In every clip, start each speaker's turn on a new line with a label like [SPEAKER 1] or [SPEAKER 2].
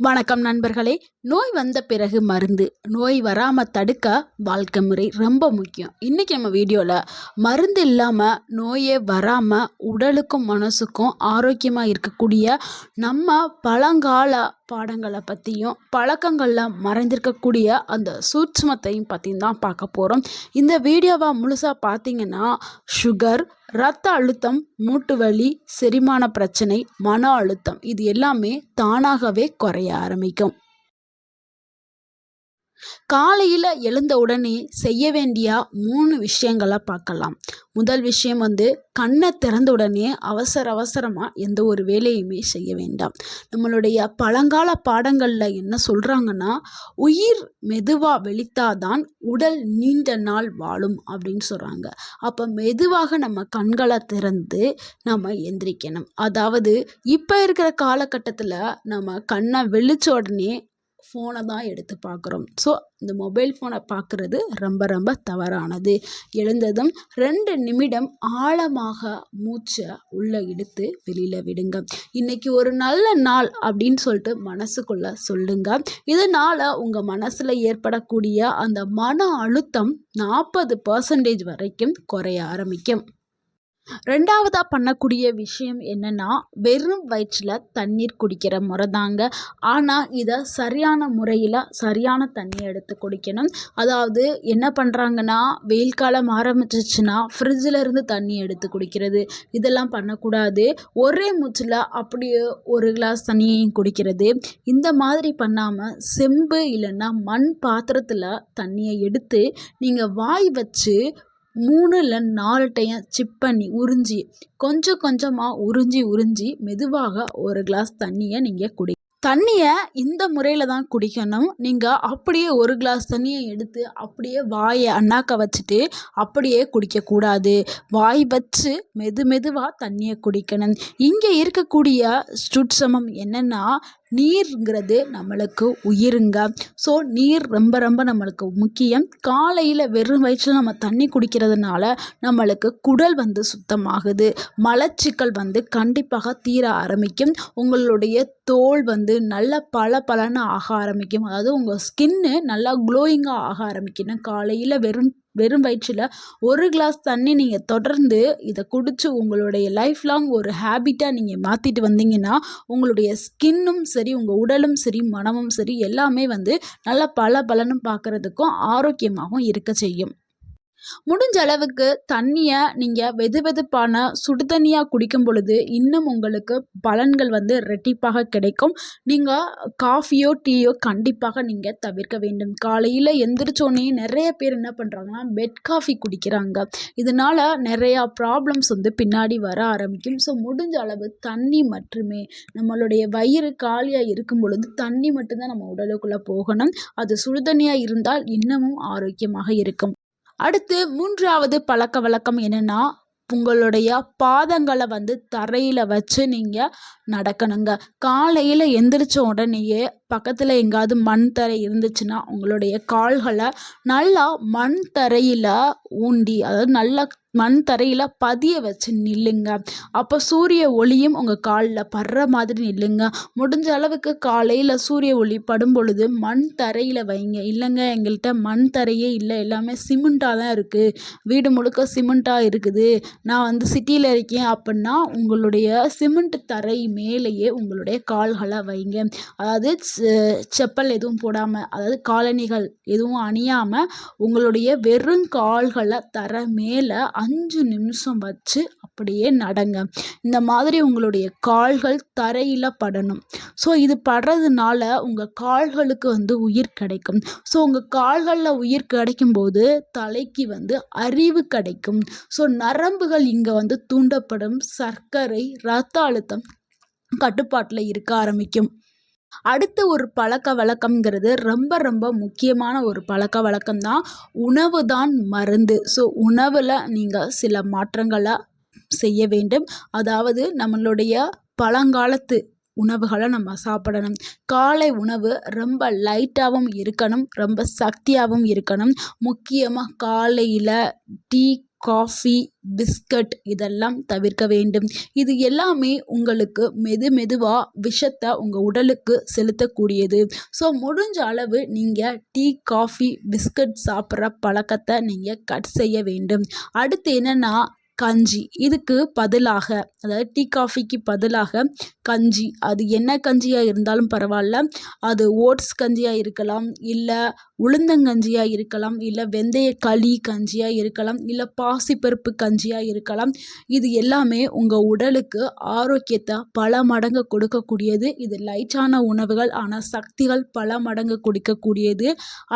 [SPEAKER 1] வணக்கம் நண்பர்களே. நோய் வந்த பிறகு மருந்து. நோய் வராமல் தடுக்க வாழ்க்கை முறை ரொம்ப முக்கியம். இன்றைக்கி நம்ம வீடியோவில் மருந்து இல்லாமல் நோயே வராமல் உடலுக்கும் மனசுக்கும் ஆரோக்கியமாக இருக்கக்கூடிய நம்ம பழங்கால பாடங்களை பற்றியும் பழக்கங்களில் மறைந்திருக்கக்கூடிய அந்த சூட்சமத்தையும் பற்றியும் தான் பார்க்க போகிறோம் இந்த வீடியோவை முழுசாக பார்த்தீங்கன்னா சுகர் ரத்த அழுத்தம் மூட்டு வலி செரிமான பிரச்சனை மன அழுத்தம் இது எல்லாமே தானாகவே குறைய ஆரம்பிக்கும். காலையில் எழுந்த உடனே செய்ய வேண்டிய மூணு விஷயங்களை பார்க்கலாம். முதல் விஷயம் வந்து கண்ணை திறந்த உடனே அவசர அவசரமாக எந்த ஒரு வேலையுமே செய்ய வேண்டாம். நம்மளுடைய பழங்கால பாடங்களில் என்ன சொல்கிறாங்கன்னா உயிர் மெதுவாக வெளித்தாதான் உடல் நீண்ட நாள் வாழும் அப்படின்னு சொல்கிறாங்க அப்போ மெதுவாக நம்ம கண்களை திறந்து நம்ம எந்திரிக்கணும். அதாவது இப்போ இருக்கிற காலகட்டத்தில் நம்ம கண்ணை வெளிச்ச உடனே ஃபோனை தான் எடுத்து பார்க்குறோம். ஸோ இந்த மொபைல் ஃபோனை பார்க்குறது ரொம்ப ரொம்ப தவறானது. எழுந்ததும் ரெண்டு நிமிடம் ஆழமாக மூச்சை உள்ளே இழுத்து வெளியில் விடுங்க. இன்றைக்கி ஒரு நல்ல நாள் அப்படின்னு சொல்லிட்டு மனசுக்குள்ளே சொல்லுங்க. இதனால் உங்கள் மனசில் ஏற்படக்கூடிய அந்த மன அழுத்தம் நாற்பது பர்சன்டேஜ் வரைக்கும் குறைய ஆரம்பிக்கும். ரெண்டாவதாக பண்ணக்கூடிய விஷயம் என்னென்னா வெறும் வயிற்றில் தண்ணீர் குடிக்கிற முறை தாங்க ஆனால் இதை சரியான முறையில் சரியான தண்ணி எடுத்து குடிக்கணும். அதாவது என்ன பண்ணுறாங்கன்னா வெயில் காலம் ஆரம்பிச்சிச்சுன்னா ஃப்ரிட்ஜில் இருந்து தண்ணி எடுத்து குடிக்கிறது. இதெல்லாம் பண்ணக்கூடாது. ஒரே மூச்சில் அப்படியே ஒரு கிளாஸ் தண்ணியையும் குடிக்கிறது. இந்த மாதிரி பண்ணாமல் செம்பு இல்லைன்னா மண் பாத்திரத்தில் தண்ணியை எடுத்து நீங்கள் வாய் வச்சு மூணு இல்லை நாலு டைம் சிப் பண்ணி உறிஞ்சி கொஞ்சம் கொஞ்சமாக உறிஞ்சி உறிஞ்சி மெதுவாக ஒரு கிளாஸ் தண்ணியை நீங்கள் குடி தண்ணியை இந்த முறையில் தான் குடிக்கணும். நீங்கள் அப்படியே ஒரு கிளாஸ் தண்ணியை எடுத்து அப்படியே வாயை அண்ணாக்க வச்சுட்டு அப்படியே குடிக்கக்கூடாது வாய் வச்சு மெது மெதுவாக தண்ணியை குடிக்கணும். இங்கே இருக்கக்கூடிய சுட்சமம் என்னென்னா நீருங்கிறது நம்மளுக்கு உயிருங்க. ஸோ நீர் ரொம்ப ரொம்ப நம்மளுக்கு முக்கியம். காலையில் வெறும் வயிற்றில் நம்ம தண்ணி குடிக்கிறதுனால நம்மளுக்கு குடல் வந்து சுத்தமாகுது. மலச்சிக்கல் வந்து கண்டிப்பாக தீர ஆரம்பிக்கும். உங்களுடைய தோல் வந்து நல்ல பல பலன்னு ஆக ஆரம்பிக்கும். அதாவது உங்கள் ஸ்கின்னு நல்லா க்ளோயிங்காக ஆக ஆரம்பிக்கணும் காலையில் வெறும் வெறும் வயிற்றில் ஒரு கிளாஸ் தண்ணி நீங்கள் தொடர்ந்து இதை குடித்து உங்களுடைய லைஃப் லாங் ஒரு ஹேபிட்டாக நீங்கள் மாற்றிட்டு வந்தீங்கன்னா உங்களுடைய ஸ்கின்னும் சரி உங்கள் உடலும் சரி மனமும் சரி எல்லாமே வந்து நல்லா பல பலனும் பார்க்குறதுக்கும் ஆரோக்கியமாகவும் இருக்க செய்யும். முடிஞ்ச அளவுக்கு தண்ணியை நீங்கள் வெது வெதுப்பான சுடு தண்ணியாக குடிக்கும் பொழுது இன்னும் உங்களுக்கு பலன்கள் வந்து ரெட்டிப்பாக கிடைக்கும். நீங்கள் காஃபியோ டீயோ கண்டிப்பாக நீங்கள் தவிர்க்க வேண்டும். காலையில் எந்திரிச்சோடனே நிறைய பேர் என்ன பண்ணுறாங்கன்னா பெட் காஃபி குடிக்கிறாங்க. இதனால் நிறையா ப்ராப்ளம்ஸ் வந்து பின்னாடி வர ஆரம்பிக்கும். ஸோ முடிஞ்ச அளவு தண்ணி மட்டுமே நம்மளுடைய வயிறு காலியாக இருக்கும் பொழுது தண்ணி மட்டும்தான் நம்ம உடலுக்குள்ளே போகணும். அது சுடுதண்ணியாக இருந்தால் இன்னமும் ஆரோக்கியமாக இருக்கும். அடுத்து மூன்றாவது பழக்க வழக்கம் என்னென்னா உங்களுடைய பாதங்களை வந்து தரையில் வச்சு நீங்கள் நடக்கணுங்க. காலையில் எந்திரிச்ச உடனேயே பக்கத்தில் எங்காவது மண் தரை இருந்துச்சுன்னா உங்களுடைய கால்களை நல்லா மண் தரையில் ஊண்டி அதாவது நல்லா மண் தரையில் பதிய வச்சு நில்லுங்க. அப்போ சூரிய ஒளியும் உங்கள் காலில் படுற மாதிரி நில்லுங்க. முடிஞ்ச அளவுக்கு காலையில் சூரிய ஒளி படும் பொழுது மண் தரையில் வைங்க. இல்லைங்க எங்கள்கிட்ட மண் தரையே இல்லை. எல்லாமே சிமெண்ட்டாக தான் இருக்குது வீடு முழுக்க சிமெண்ட்டாக இருக்குது. நான் வந்து சிட்டியில் இருக்கேன் அப்படின்னா உங்களுடைய சிமெண்ட் தரை மேலேயே உங்களுடைய கால்களை வைங்க. அதாவது செப்பல் எதுவும் போடாமல் அதாவது காலணிகள் எதுவும் அணியாமல் உங்களுடைய வெறும் கால்களை தர மேலே அஞ்சு நிமிஷம் வச்சு அப்படியே நடங்க. இந்த மாதிரி உங்களுடைய கால்கள் தரையில் படணும். ஸோ இது படுறதுனால உங்கள் கால்களுக்கு வந்து உயிர் கிடைக்கும். ஸோ உங்கள் கால்களில் உயிர் கிடைக்கும்போது தலைக்கு வந்து அறிவு கிடைக்கும். ஸோ நரம்புகள் இங்கே வந்து தூண்டப்படும். சர்க்கரை ரத்த அழுத்தம் கட்டுப்பாட்டில் இருக்க ஆரம்பிக்கும். அடுத்த ஒரு பழக்க வழக்கம்ங்கிறது ரொம்ப ரொம்ப முக்கியமான ஒரு பழக்க வழக்கம் தான் உணவு தான் மருந்து. ஸோ உணவில் நீங்கள் சில மாற்றங்களை செய்ய வேண்டும். அதாவது நம்மளுடைய பழங்காலத்து உணவுகளை நம்ம சாப்பிடணும். காலை உணவு ரொம்ப லைட்டாகவும் இருக்கணும். ரொம்ப சக்தியாகவும் இருக்கணும். முக்கியமாக காலையில் டீ காஃபி பிஸ்கட் இதெல்லாம் தவிர்க்க வேண்டும். இது எல்லாமே உங்களுக்கு மெது மெதுவாக விஷத்தை உங்கள் உடலுக்கு செலுத்தக்கூடியது. ஸோ முடிஞ்ச அளவு நீங்கள் டீ காஃபி பிஸ்கட் சாப்பிட்ற பழக்கத்தை நீங்கள் கட் செய்ய வேண்டும். அடுத்து என்னென்னா கஞ்சி. இதுக்கு பதிலாக அதாவது டீ காஃபிக்கு பதிலாக கஞ்சி. அது என்ன கஞ்சியாக இருந்தாலும் பரவாயில்ல அது ஓட்ஸ் கஞ்சியாக இருக்கலாம் இல்லை உளுந்தங்கஞ்சியாக இருக்கலாம் இல்லை வெந்தய களி கஞ்சியாக இருக்கலாம் இல்லை பாசிப்பருப்பு கஞ்சியாக இருக்கலாம். இது எல்லாமே உங்கள் உடலுக்கு ஆரோக்கியத்தை பல மடங்கு கொடுக்கக்கூடியது. இது லைட்டான உணவுகள் ஆனால் சக்திகள் பல மடங்கு கொடுக்கக்கூடியது.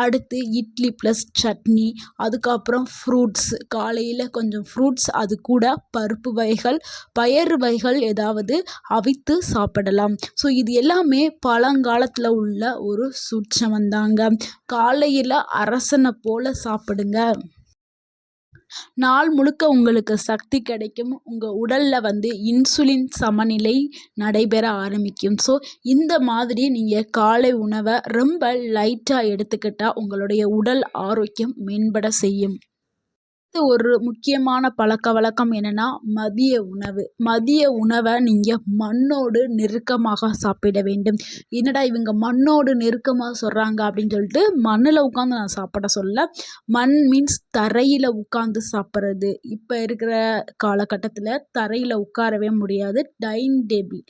[SPEAKER 1] அடுத்து இட்லி ப்ளஸ் சட்னி அதுக்கப்புறம் ஃப்ரூட்ஸ் காலையில் கொஞ்சம் ஃப்ரூட்ஸ் அது கூட பருப்பு வகைகள் பயறு வகைகள் ஏதாவது அவித்து சாப்பிடலாம். ஸோ இது எல்லாமே பழங்காலத்தில் உள்ள ஒரு சூட்சமந்தாங்க. காலையில் அரசனை போல் சாப்பிடுங்க. நாள் முழுக்க உங்களுக்கு சக்தி கிடைக்கும். உங்கள் உடலில் வந்து இன்சுலின் சமநிலை நடைபெற ஆரம்பிக்கும். ஸோ இந்த மாதிரி நீங்கள் காலை உணவை ரொம்ப லைட்டாக எடுத்துக்கிட்டால் உங்களுடைய உடல் ஆரோக்கியம் மேம்பட செய்யும். அடுத்து ஒரு முக்கியமான பழக்க வழக்கம் என்னென்னா மதிய உணவு. மதிய உணவை நீங்கள் மண்ணோடு நெருக்கமாக சாப்பிட வேண்டும். என்னடா இவங்க மண்ணோடு நெருக்கமாக சொல்கிறாங்க அப்படின்னு சொல்லிட்டு மண்ணில் உட்காந்து நான் சாப்பிட சொல்ல. மண் மீன்ஸ் தரையில் உட்காந்து சாப்பிட்றது. இப்போ இருக்கிற காலகட்டத்தில் தரையில் உட்காரவே முடியாது. டைனிங் டேபிள்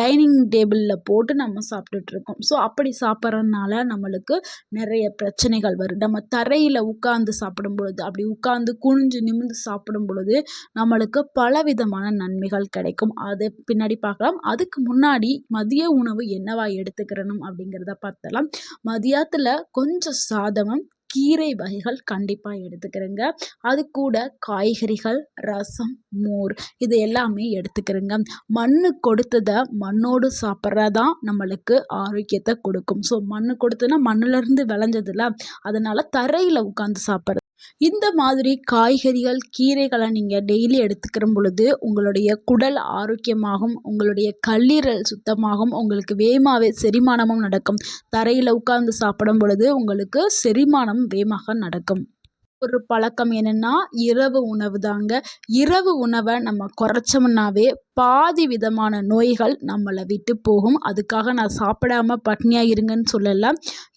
[SPEAKER 1] டைனிங் டேபிளில் போட்டு நம்ம சாப்பிட்டுட்ருக்கோம் ஸோ அப்படி சாப்பிட்றதுனால நம்மளுக்கு நிறைய பிரச்சனைகள் வரும். நம்ம தரையில் உட்காந்து சாப்பிடும்பொழுது அப்படி உட்காந்து உட்காந்து குனிஞ்சு நிமிர்ந்து சாப்பிடும் பொழுது நம்மளுக்கு பலவிதமான நன்மைகள் கிடைக்கும். அது பின்னாடி பார்க்கலாம். அதுக்கு முன்னாடி மதிய உணவு என்னவா எடுத்துக்கிறணும் அப்படிங்கிறத பார்த்தலாம் மதியத்தில் கொஞ்சம் சாதமும் கீரை வகைகள் கண்டிப்பாக எடுத்துக்கிறேங்க. அது கூட காய்கறிகள் ரசம் மோர் இது எல்லாமே எடுத்துக்கிறேங்க. மண் கொடுத்ததை மண்ணோடு சாப்பிட்றதான் நம்மளுக்கு ஆரோக்கியத்தை கொடுக்கும். ஸோ மண் கொடுத்ததுன்னா மண்ணிலேருந்து விளைஞ்சதில்ல. அதனால் தரையில் உட்காந்து சாப்பிட்றது இந்த மாதிரி காய்கறிகள் கீரைகளை நீங்கள் டெய்லி எடுத்துக்கிற பொழுது உங்களுடைய குடல் ஆரோக்கியமாகும் உங்களுடைய கல்லீரல் சுத்தமாகும் உங்களுக்கு வேகமாகவே செரிமானமும் நடக்கும். தரையில் உட்கார்ந்து சாப்பிடும் பொழுது உங்களுக்கு செரிமானம் வேகமாக நடக்கும். ஒரு பழக்கம் என்னென்னா இரவு உணவு தாங்க. இரவு உணவை நம்ம குறைச்சோம்னாவே பாதி விதமான நோய்கள் நம்மளை விட்டு போகும். அதுக்காக நான் சாப்பிடாம பட்னியாக இருங்கன்னு சொல்லலை.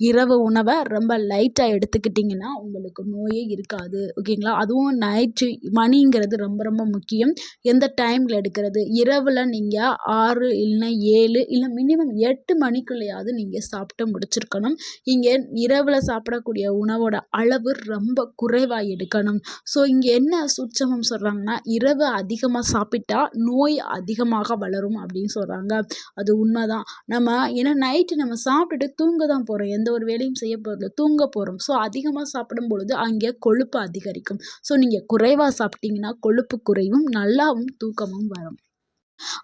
[SPEAKER 1] இரவு உணவை ரொம்ப லைட்டாக எடுத்துக்கிட்டிங்கன்னா உங்களுக்கு நோயே இருக்காது. ஓகேங்களா அதுவும் நைட்டு மணிங்கிறது ரொம்ப ரொம்ப முக்கியம். எந்த டைமில் எடுக்கிறது? இரவில் நீங்கள் ஆறு இல்லைன்னா ஏழு இல்லை மினிமம் எட்டு மணிக்குள்ளேயாவது நீங்கள் சாப்பிட்டு முடிச்சிருக்கணும். இங்கே இரவில் சாப்பிடக்கூடிய உணவோட அளவு ரொம்ப குறைவாக எடுக்கணும். ஸோ இங்கே என்ன சுட்சமம் சொல்கிறாங்கன்னா இரவு அதிகமாக சாப்பிட்டா நோய் அதிகமாக வளரும் அப்படின்னு சொல்கிறாங்க அது உண்மை தான் நம்ம ஏன்னா நைட்டு நம்ம சாப்பிட்டுட்டு தூங்க தான் போகிறோம் எந்த ஒரு வேலையும் செய்ய போகிறது தூங்க போகிறோம் ஸோ அதிகமாக சாப்பிடும் பொழுது அங்கே கொழுப்பு அதிகரிக்கும். ஸோ நீங்கள் குறைவாக சாப்பிட்டீங்கன்னா கொழுப்பு குறைவும் நல்லாவும் தூக்கமும் வரும்.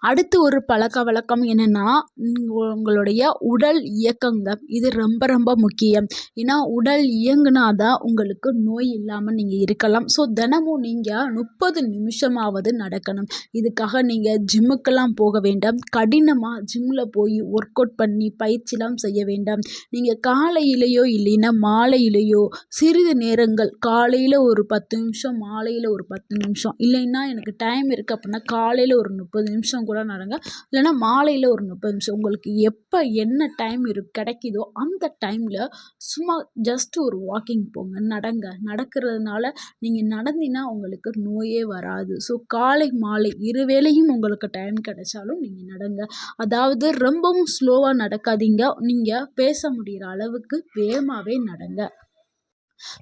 [SPEAKER 1] அடுத்து ஒரு பழக்க வழக்கம் என்னென்னா உங்களுடைய உடல் இயக்கங்கள் இது ரொம்ப ரொம்ப முக்கியம். ஏன்னா உடல் இயங்குனா தான் உங்களுக்கு நோய் இல்லாமல் நீங்கள் இருக்கலாம். ஸோ தினமும் நீங்கள் முப்பது நிமிஷமாவது நடக்கணும். இதுக்காக நீங்கள் ஜிம்முக்கெல்லாம் போக வேண்டாம். கடினமாக ஜிம்மில் போய் ஒர்க் அவுட் பண்ணி பயிற்சிலாம் செய்ய வேண்டாம். நீங்கள் காலையிலேயோ இல்லைன்னா மாலையிலேயோ சிறிது நேரங்கள் காலையில் ஒரு பத்து நிமிஷம் மாலையில் ஒரு பத்து நிமிஷம் இல்லைன்னா எனக்கு டைம் இருக்குது அப்படின்னா காலையில் ஒரு முப்பது நிமிஷம் நிமிஷம் கூட நடங்க. இல்லைனா மாலையில் ஒரு முப்பது நிமிஷம். உங்களுக்கு எப்போ என்ன டைம் இரு கிடைக்குதோ அந்த டைமில் சும்மா ஜஸ்ட் ஒரு வாக்கிங் போங்க. நடங்க. நடக்கிறதுனால நீங்கள் நடந்தீங்கன்னா உங்களுக்கு நோயே வராது. ஸோ காலை மாலை இரு வேளையும் உங்களுக்கு டைம் கிடைச்சாலும் நீங்கள் நடங்க. அதாவது ரொம்பவும் ஸ்லோவாக நடக்காதீங்க. நீங்கள் பேச முடிகிற அளவுக்கு வேகமாகவே நடங்க.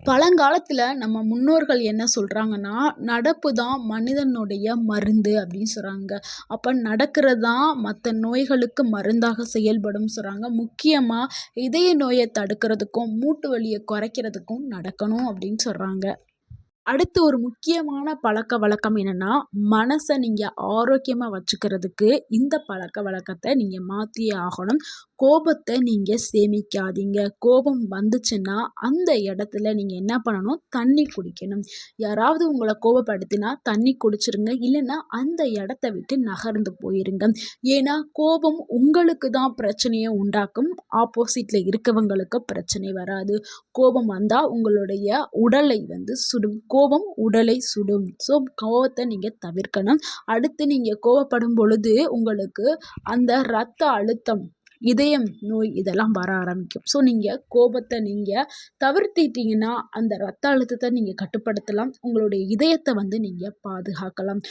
[SPEAKER 1] பழங்காலத்தில் நம்ம முன்னோர்கள் என்ன சொல்கிறாங்கன்னா நடப்பு தான் மனிதனுடைய மருந்து அப்படின்னு சொல்கிறாங்க அப்போ நடக்கிறது தான் மற்ற நோய்களுக்கு மருந்தாக செயல்படும் சொல்கிறாங்க முக்கியமாக இதய நோயை தடுக்கிறதுக்கும் மூட்டு வலியை குறைக்கிறதுக்கும் நடக்கணும் அப்படின்னு சொல்கிறாங்க அடுத்து ஒரு முக்கியமான பழக்க வழக்கம் என்னென்னா மனசை நீங்கள் ஆரோக்கியமாக வச்சுக்கிறதுக்கு இந்த பழக்க வழக்கத்தை நீங்கள் மாற்றியே ஆகணும். கோபத்தை நீங்கள் சேமிக்காதீங்க. கோபம் வந்துச்சுன்னா அந்த இடத்துல நீங்கள் என்ன பண்ணணும்? தண்ணி குடிக்கணும். யாராவது உங்களை கோபப்படுத்தினா தண்ணி குடிச்சிருங்க. இல்லைன்னா அந்த இடத்த விட்டு நகர்ந்து போயிருங்க. ஏன்னா கோபம் உங்களுக்கு தான் பிரச்சனையை உண்டாக்கும். ஆப்போசிட்டில் இருக்கவங்களுக்கு பிரச்சனை வராது. கோபம் வந்தால் உங்களுடைய உடலை வந்து சுடும். கோபம் உடலை சுடும். ஸோ கோபத்தை நீங்கள் தவிர்க்கணும். அடுத்து நீங்கள் கோபப்படும் பொழுது உங்களுக்கு அந்த ரத்த அழுத்தம் இதயம் நோய் இதெல்லாம் வர ஆரம்பிக்கும். ஸோ நீங்கள் கோபத்தை நீங்கள் தவிர்த்திட்டிங்கன்னா அந்த ரத்த அழுத்தத்தை நீங்கள் கட்டுப்படுத்தலாம். உங்களுடைய இதயத்தை வந்து நீங்கள் பாதுகாக்கலாம்.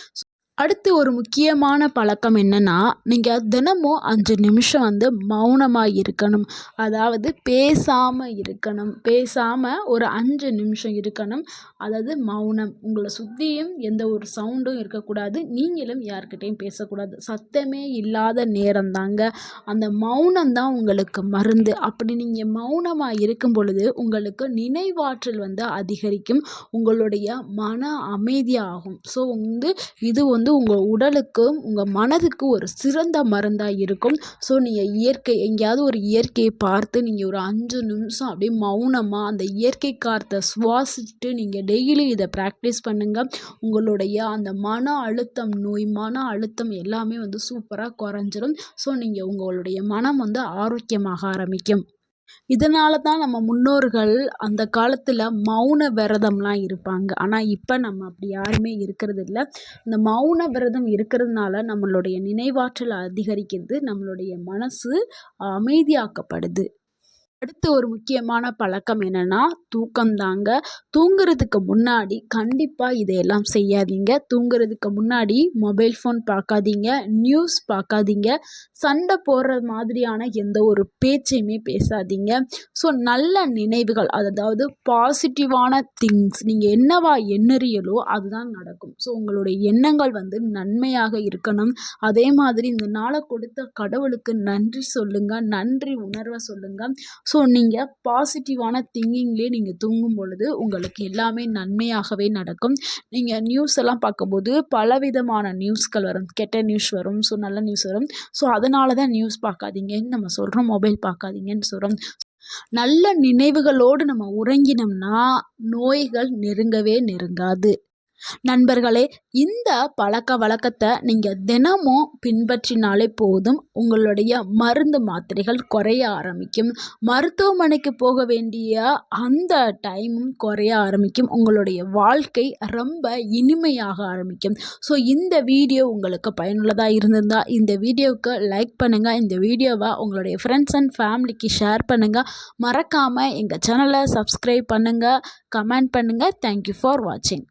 [SPEAKER 1] அடுத்து ஒரு முக்கியமான பழக்கம் என்னென்னா நீங்கள் தினமும் அஞ்சு நிமிஷம் வந்து மௌனமாக இருக்கணும். அதாவது பேசாமல் இருக்கணும். பேசாமல் ஒரு அஞ்சு நிமிஷம் இருக்கணும். அதாவது மௌனம். உங்களை சுற்றியும் எந்த ஒரு சவுண்டும் இருக்கக்கூடாது. நீங்களும் யார்கிட்டையும் பேசக்கூடாது. சத்தமே இல்லாத நேரம் தாங்க. அந்த மௌனம் தான் உங்களுக்கு மருந்து. அப்படி நீங்கள் மௌனமாக இருக்கும் பொழுது உங்களுக்கு நினைவாற்றல் வந்து அதிகரிக்கும். உங்களுடைய மன அமைதியாகும். ஸோ வந்து இது வந்து வந்து உங்கள் உடலுக்கும் உங்கள் மனதுக்கும் ஒரு சிறந்த மருந்தாக இருக்கும். ஸோ நீங்கள் இயற்கை எங்கேயாவது ஒரு இயற்கையை பார்த்து நீங்கள் ஒரு அஞ்சு நிமிஷம் அப்படியே மௌனமாக அந்த இயற்கை காற்றை சுவாசிச்சுட்டு நீங்கள் டெய்லி இதை ப்ராக்டிஸ் பண்ணுங்கள் உங்களுடைய அந்த மன அழுத்தம் நோய் மன அழுத்தம் எல்லாமே வந்து சூப்பராக குறைஞ்சிரும். ஸோ நீங்கள் உங்களுடைய மனம் வந்து ஆரோக்கியமாக ஆரம்பிக்கும். இதனால தான் நம்ம முன்னோர்கள் அந்த காலத்தில் மௌன விரதம்லாம் இருப்பாங்க. ஆனால் இப்போ நம்ம அப்படி யாருமே இருக்கிறது இல்லை இந்த மௌன விரதம் இருக்கிறதுனால நம்மளுடைய நினைவாற்றல் அதிகரிக்கிறது நம்மளுடைய மனசு அமைதியாக்கப்படுது. அடுத்து ஒரு முக்கியமான பழக்கம் என்னென்னா தூக்கம்தாங்க. தூங்குறதுக்கு முன்னாடி கண்டிப்பாக இதையெல்லாம் செய்யாதீங்க. தூங்குறதுக்கு முன்னாடி மொபைல் ஃபோன் பார்க்காதீங்க நியூஸ் பார்க்காதீங்க சண்டை போடுற மாதிரியான எந்த ஒரு பேச்சையுமே பேசாதீங்க. ஸோ நல்ல நினைவுகள் அதாவது பாசிட்டிவான திங்ஸ் நீங்கள் என்னவா எண்ணறியலோ அதுதான் நடக்கும். ஸோ உங்களுடைய எண்ணங்கள் வந்து நன்மையாக இருக்கணும். அதே மாதிரி இந்த நாளை கொடுத்த கடவுளுக்கு நன்றி சொல்லுங்கள் நன்றி உணர்வை சொல்லுங்கள் ஸோ நீங்கள் பாசிட்டிவான திங்கிங்லேயே நீங்கள் தூங்கும் பொழுது உங்களுக்கு எல்லாமே நன்மையாகவே நடக்கும். நீங்கள் நியூஸ் எல்லாம் பார்க்கும்போது பலவிதமான நியூஸ்கள் வரும். கெட்ட நியூஸ் வரும். ஸோ நல்ல நியூஸ் வரும். ஸோ அதனால தான் நியூஸ் பார்க்காதீங்கன்னு நம்ம சொல்கிறோம் மொபைல் பார்க்காதீங்கன்னு சொல்கிறோம் நல்ல நினைவுகளோடு நம்ம உறங்கினோம்னா நோய்கள் நெருங்கவே நெருங்காது. நண்பர்களே இந்த பழக்க வழக்கத்தை நீங்கள் தினமும் பின்பற்றினாலே போதும் உங்களுடைய மருந்து மாத்திரைகள் குறைய ஆரம்பிக்கும். மருத்துவமனைக்கு போக வேண்டிய அந்த டைமும் குறைய ஆரம்பிக்கும். உங்களுடைய வாழ்க்கை ரொம்ப இனிமையாக ஆரம்பிக்கும். ஸோ இந்த வீடியோ உங்களுக்கு பயனுள்ளதாக இருந்திருந்தால் இந்த வீடியோவுக்கு லைக் பண்ணுங்கள் இந்த வீடியோவை உங்களுடைய ஃப்ரெண்ட்ஸ் அண்ட் ஃபேமிலிக்கு ஷேர் பண்ணுங்கள் மறக்காமல் எங்கள் சேனலை சப்ஸ்கிரைப் பண்ணுங்கள் கமெண்ட் பண்ணுங்கள் தேங்க்யூ ஃபார் வாட்சிங்